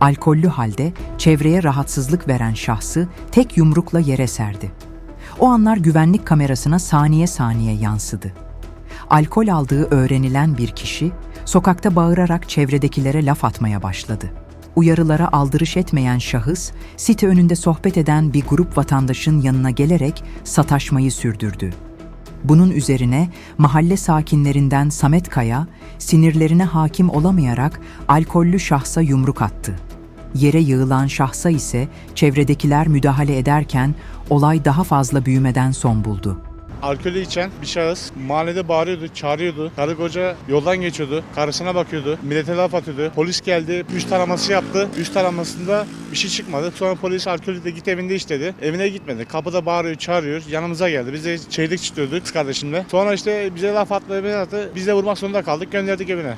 Alkollü halde çevreye rahatsızlık veren şahsı tek yumrukla yere serdi. O anlar güvenlik kamerasına saniye saniye yansıdı. Alkol aldığı öğrenilen bir kişi sokakta bağırarak çevredekilere laf atmaya başladı. Uyarılara aldırış etmeyen şahıs, site önünde sohbet eden bir grup vatandaşın yanına gelerek sataşmayı sürdürdü. Bunun üzerine mahalle sakinlerinden Samet Kaya, sinirlerine hakim olamayarak alkollü şahsa yumruk attı. Yere yığılan şahsa ise çevredekiler müdahale ederken olay daha fazla büyümeden son buldu. Alkolü içen bir şahıs mahallede bağırıyordu, çağırıyordu. Karı koca yoldan geçiyordu, karısına bakıyordu, millete laf atıyordu. Polis geldi, üst taraması yaptı. Üst taramasında bir şey çıkmadı. Sonra polis alkolü de git evinde iç dedi. Evine gitmedi. Kapıda bağırıyor, çağırıyor. Yanımıza geldi. Biz de çeyrek çıtıyorduk kız kardeşimle. Sonra işte bize laf attı, bize attı. Biz de vurmak zorunda kaldık, gönderdik evine.